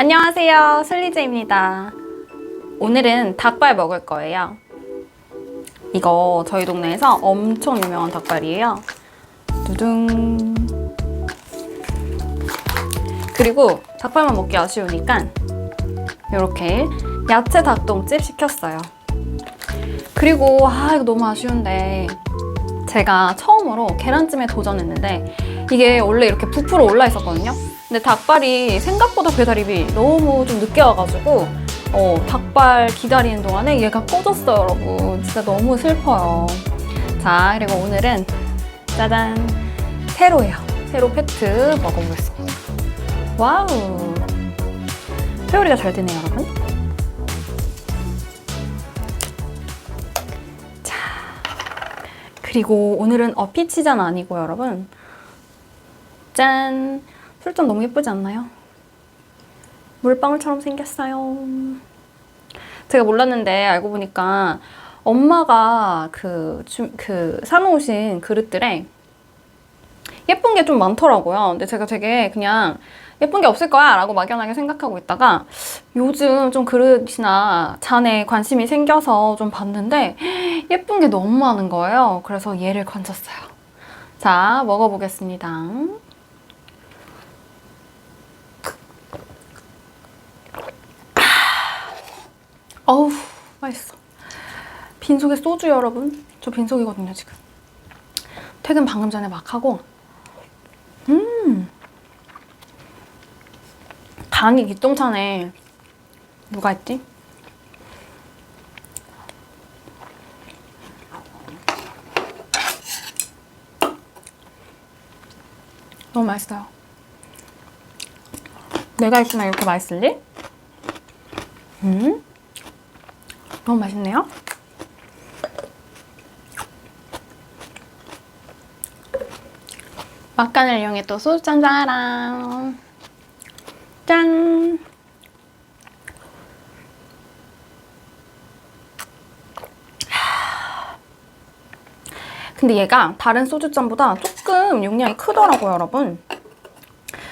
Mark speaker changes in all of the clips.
Speaker 1: 안녕하세요. 슬리제입니다. 오늘은 닭발 먹을 거예요. 이거 저희 동네에서 엄청 유명한 닭발이에요. 두둥. 그리고 닭발만 먹기 아쉬우니까 이렇게 야채 닭똥집 시켰어요. 그리고 아 이거 너무 아쉬운데 제가 처음으로 계란찜에 도전했는데 이게 원래 이렇게 부풀어 올라 있었거든요. 근데 닭발이 생각보다 배달입이 너무 좀 늦게 와가지고 어, 닭발 기다리는 동안에 얘가 꺼졌어요, 여러분. 진짜 너무 슬퍼요. 자, 그리고 오늘은 짜잔 세로예요. 세로 패트 먹어보겠습니다. 와우. 회오리가 잘 되네요, 여러분. 자, 그리고 오늘은 어피치잔 아니고 여러분. 짠! 술잔 너무 예쁘지 않나요? 물방울처럼 생겼어요. 제가 몰랐는데 알고 보니까 엄마가 그, 주, 그 사놓으신 그릇들에 예쁜 게 좀 많더라고요. 근데 제가 되게 그냥 예쁜 게 없을 거야 라고 막연하게 생각하고 있다가 요즘 좀 그릇이나 잔에 관심이 생겨서 좀 봤는데 예쁜 게 너무 많은 거예요. 그래서 얘를 건졌어요. 자, 먹어보겠습니다. 어우 맛있어. 빈속에 소주 여러분. 저 빈속이거든요 지금. 퇴근 방금 전에 막 하고. 음. 강이 기똥차네. 누가 했지? 너무 맛있어요. 내가 했으면 이렇게 맛있을리? 음 너무 맛있네요. 막간을 이용해 또 소주 짠자랑 짠. 근데 얘가 다른 소주잔보다 조금 용량이 크더라고요, 여러분.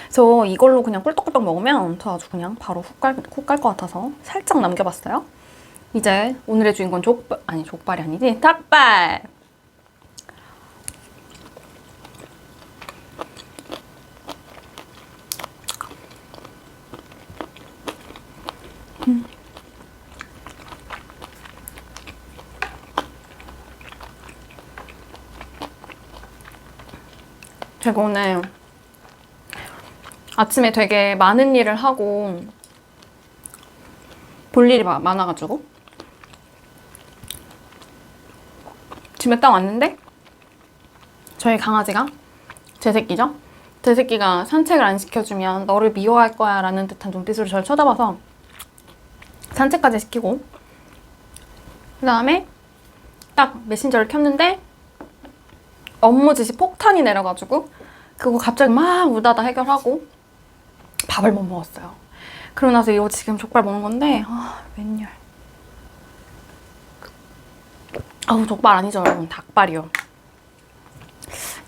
Speaker 1: 그래서 이걸로 그냥 꿀떡꿀떡 먹으면 저 아주 그냥 바로 훅 갈 것 같아서 살짝 남겨봤어요. 이제 오늘의 주인공 족발 아니 족발이 아니지 닭발. 음. 제가 오늘 아침에 되게 많은 일을 하고 볼 일이 마- 많아가지고 집에 딱 왔는데 저희 강아지가 제 새끼죠? 제 새끼가 산책을 안 시켜주면 너를 미워할 거야 라는 듯한 눈빛으로 저를 쳐다봐서 산책까지 시키고 그 다음에 딱 메신저를 켰는데 업무 지시 폭탄이 내려가지고 그거 갑자기 막 우다다 해결하고 밥을 못 먹었어요. 그러고 나서 이거 지금 족발 먹는 건데 아 웬열 아우 족발 아니죠 여러분. 닭발이요.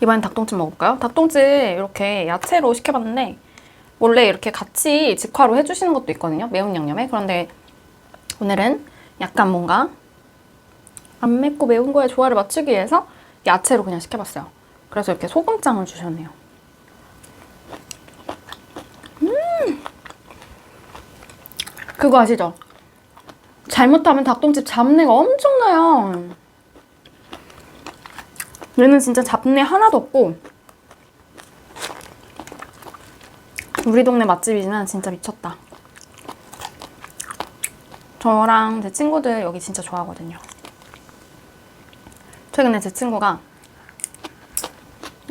Speaker 1: 이번엔 닭똥집 먹을까요? 닭똥집 이렇게 야채로 시켜봤는데 원래 이렇게 같이 직화로 해주시는 것도 있거든요. 매운 양념에. 그런데 오늘은 약간 뭔가 안 맵고 매운 거에 조화를 맞추기 위해서 야채로 그냥 시켜봤어요. 그래서 이렇게 소금장을 주셨네요. 그거 아시죠? 잘못하면 닭똥집 잡내가 엄청나요. 얘는 진짜 잡내 하나도 없고 우리 동네 맛집이지만 진짜 미쳤다. 저랑 제 친구들 여기 진짜 좋아하거든요. 최근에 제 친구가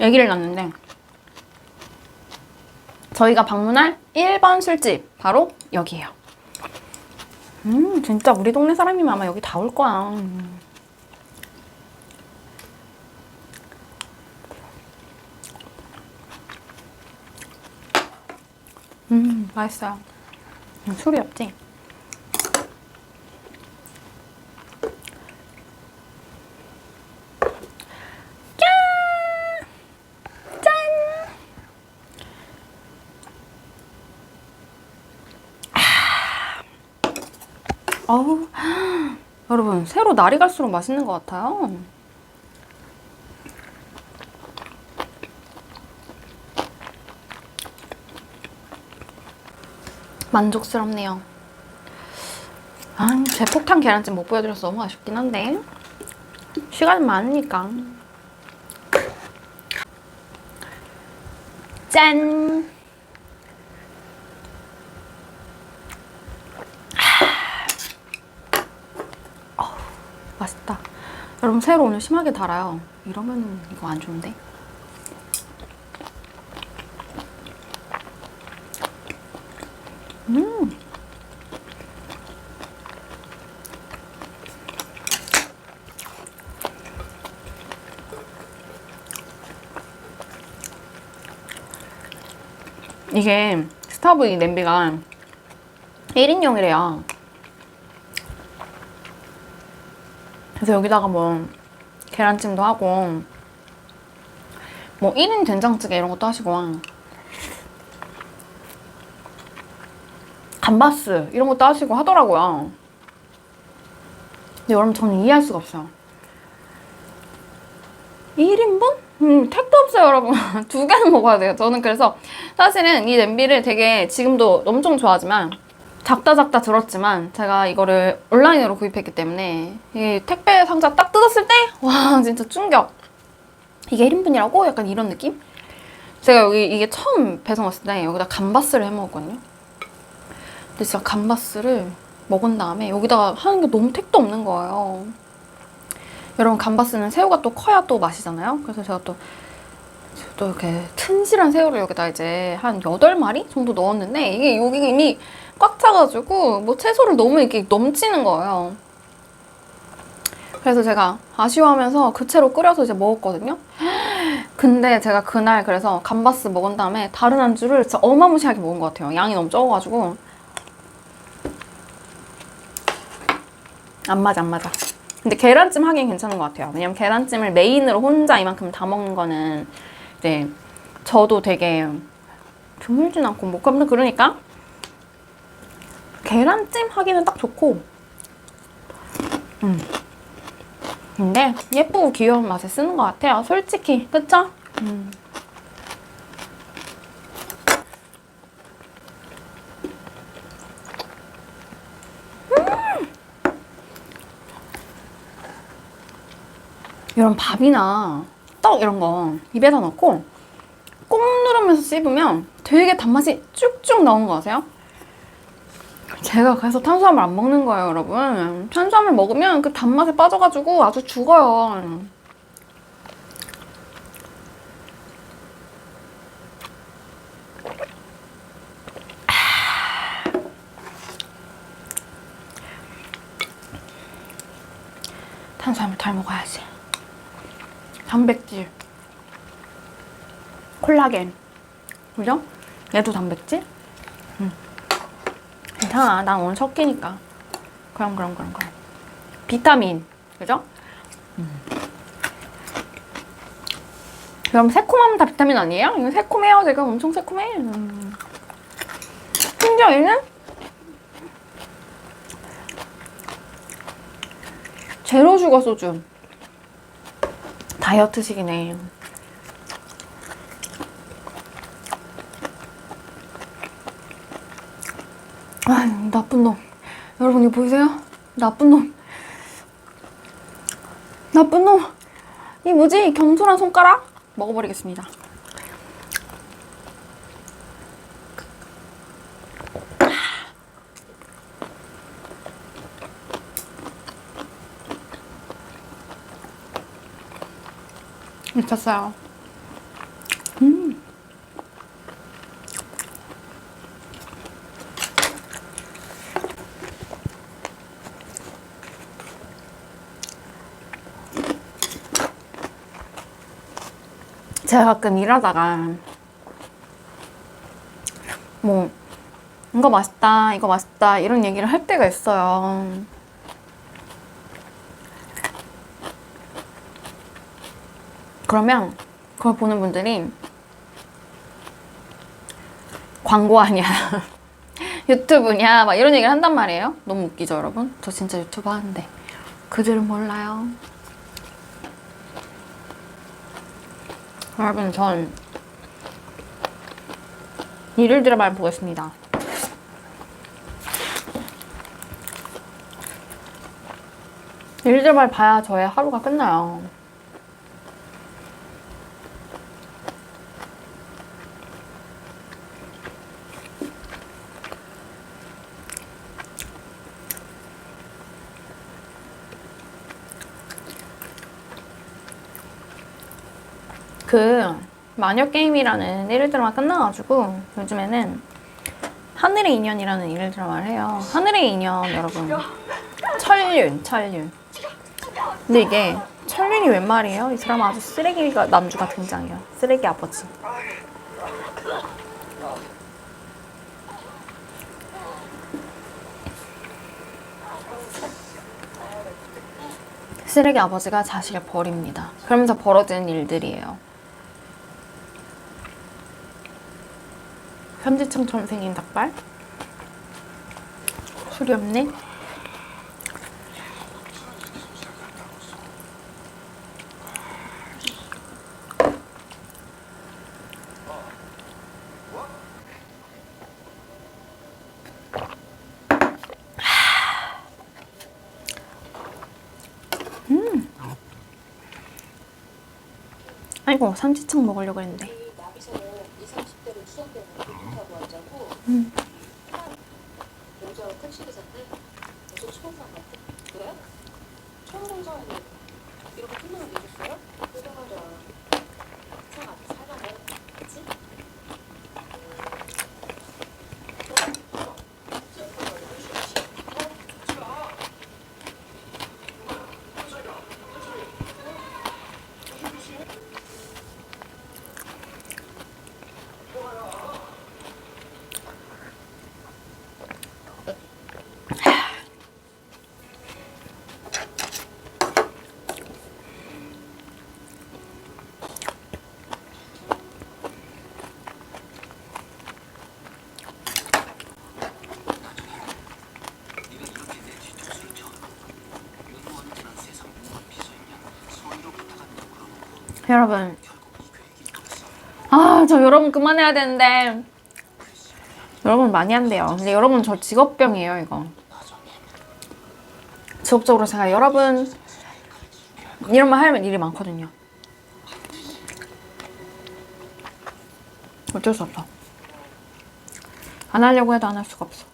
Speaker 1: 아기를 낳는데 저희가 방문할 1번 술집 바로 여기예요. 음, 진짜 우리 동네 사람이면 아마 여기 다 올 거야. 음, 맛있어요. 음, 술이 없지? 아. 어우, 여러분, 새로 날이 갈수록 맛있는 것 같아요. 만족스럽네요. 아, 제 폭탄 계란찜 못 보여드려서 너무 아쉽긴 한데. 시간이 많으니까. 짠! 맛있다. 여러분, 새로 오늘 심하게 달아요. 이러면 이거 안 좋은데? 음! 이게 스타브 이 냄비가 1인용이래요. 그래서 여기다가 뭐 계란찜도 하고 뭐 1인 된장찌개 이런 것도 하시고 감바스 이런 것도 하시고 하더라고요. 근데 여러분 저는 이해할 수가 없어요. 1인분? 음, 택도 없어요, 여러분. 두 개는 먹어야 돼요. 저는 그래서 사실은 이 냄비를 되게 지금도 엄청 좋아하지만 작다 작다 들었지만 제가 이거를 온라인으로 구입했기 때문에 이 택배 상자 딱 뜯었을 때 와 진짜 충격. 이게 1인분이라고? 약간 이런 느낌? 제가 여기 이게 처음 배송 왔을 때 여기다 감바스를 해 먹었거든요. 근데 진짜 감바스를 먹은 다음에 여기다가 하는 게 너무 택도 없는 거예요. 여러분 감바스는 새우가 또 커야 또 맛이잖아요. 그래서 제가 또, 또 이렇게 튼실한 새우를 여기다 이제 한 8마리 정도 넣었는데 이게 여기 이미 꽉 차가지고 뭐 채소를 너무 이렇게 넘치는 거예요. 그래서 제가 아쉬워하면서 그 채로 끓여서 이제 먹었거든요. 근데 제가 그날 그래서 감바스 먹은 다음에 다른 안주를 진짜 어마무시하게 먹은 것 같아요. 양이 너무 적어가지고 안 맞아 안 맞아. 근데 계란찜 하긴 괜찮은 것 같아요. 왜냐면 계란찜을 메인으로 혼자 이만큼 다 먹는 거는 이제 저도 되게 드물진 않고 뭐 그런데 그러니까 계란찜 하기는 딱 좋고 음. 근데 예쁘고 귀여운 맛에 쓰는 것 같아요. 솔직히 그쵸? 음. 이런 밥이나 떡 이런 거 입에다 넣고 꾹 누르면서 씹으면 되게 단맛이 쭉쭉 나오는 거 아세요? 제가 그래서 탄수화물 안 먹는 거예요, 여러분. 탄수화물 먹으면 그 단맛에 빠져가지고 아주 죽어요. 탄수화물 잘 먹어야지. 단백질, 콜라겐, 그죠? 얘도 단백질? 응. 괜찮아. 난 오늘 첫 끼니까. 그럼, 그럼, 그럼, 그럼. 비타민, 그죠? 음. 그럼 새콤하면 다 비타민 아니에요? 이거 새콤해요. 제가 엄청 새콤해. 음. 심지어 얘는 제로 슈거 소주. 다이어트식이네. 아, 나쁜 놈. 여러분 이거 보이세요? 나쁜 놈. 나쁜 놈. 이 뭐지? 경솔한 손가락? 먹어버리겠습니다. 미쳤어요. 음. 제가 가끔 일하다가 뭐 이거 맛있다, 이거 맛있다 이런 얘기를 할 때가 있어요. 그러면 그걸 보는 분들이 광고 아니야. 유튜브냐 막 이런 얘기를 한단 말이에요. 너무 웃기죠, 여러분? 저 진짜 유튜브 하는데 그들은 몰라요. 여러분, 전 일일 드라마를 보겠습니다. 일일 드라마를 봐야 저의 하루가 끝나요. 그 마녀 게임이라는 일일 드라마 끝나가지고 요즘에는 하늘의 인연이라는 일일 드라마를 해요. 하늘의 인연 여러분 천륜 천륜. 근데 이게 천륜이 웬 말이에요? 이 드라마 아주 쓰레기가 남주가 등장해요. 쓰레기 아버지. 쓰레기 아버지가 자식을 버립니다. 그러면서 벌어지는 일들이에요. 삼지청처럼 생긴 닭발? 술이 없네? 아이고 삼지청 먹으려고 했는데
Speaker 2: 나비서는 20, 30대로 추정되는 비타고 환자고 먼저 택시기사인데 무슨 초범상 같아? 그래? 처음 본 사람이 이렇게 투명한 게 있었어요? 그러다가 상 앞에 살가네 그치?
Speaker 1: 여러분. 아 저 여러분 그만해야 되는데. 여러분 많이 한대요. 근데 여러분 저 직업병이에요 이거. 직업적으로 제가 여러분 이런 말 하면 일이 많거든요. 어쩔 수 없어. 안 하려고 해도 안 할 수가 없어.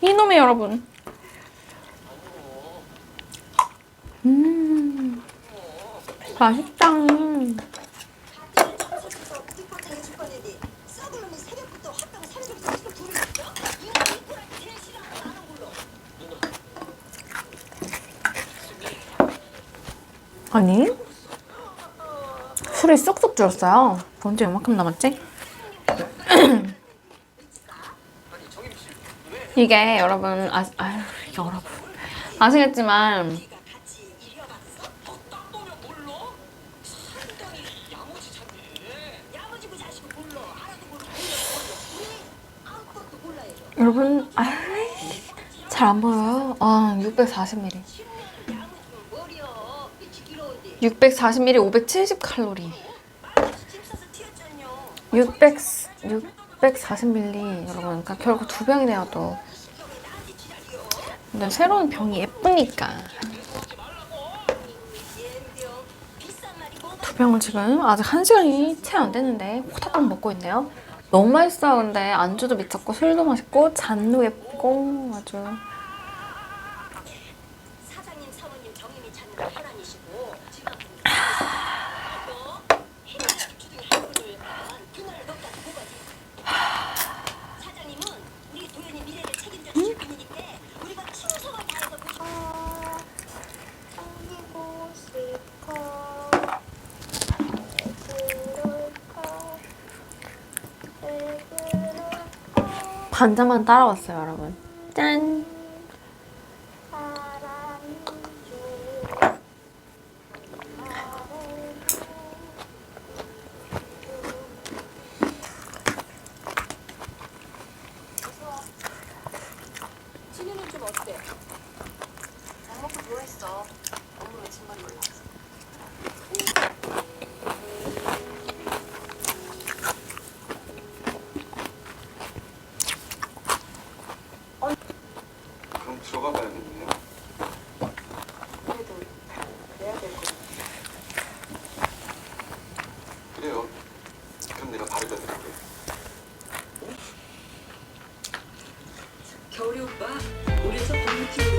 Speaker 1: 이놈의 여러분. 음 맛있다 아니 술이 쑥쑥 줄었어요 언제 이만큼 남았지? 이게 여러분 아, 아유 여러분 아시겠지만 여러분 잘 안 보여요? 아 640ml 640ml 570칼로리. 600 640ml 여러분. 그러니까 결국 두 병이네요 또. 근데 새로운 병이 예쁘니까. 두 병을 지금 아직 한 시간이 채 안 됐는데 호다닥 먹고 있네요 너무 맛있어요 근데 안주도 미쳤고 술도 맛있고 잔도 예쁘고. 아주
Speaker 2: 사장님, 사모님, 정임이 찾는 혈안이시고 지금 주둥이 한골도 약간 그날 넣다 두고 가지. 사장님은 우리 도연이 미래를 책임져 주실 분이니까 우리가 충성을 다해서 모시고
Speaker 3: 챙기고 싶어 왜 그럴까
Speaker 1: 반잔만 따라왔어요 여러분 짠
Speaker 3: 사랑이 좋아
Speaker 2: 어때? 밥 먹고 누워있어. 엄마 왜 정말 몰랐어?
Speaker 4: 그럼 들어가 봐야겠네요.
Speaker 2: 그래도 그래야 될 거야.
Speaker 4: 그래요. 그럼 내가 바르다 드릴게요.
Speaker 5: 겨울이 오빠, 우리 회사 법률팀으로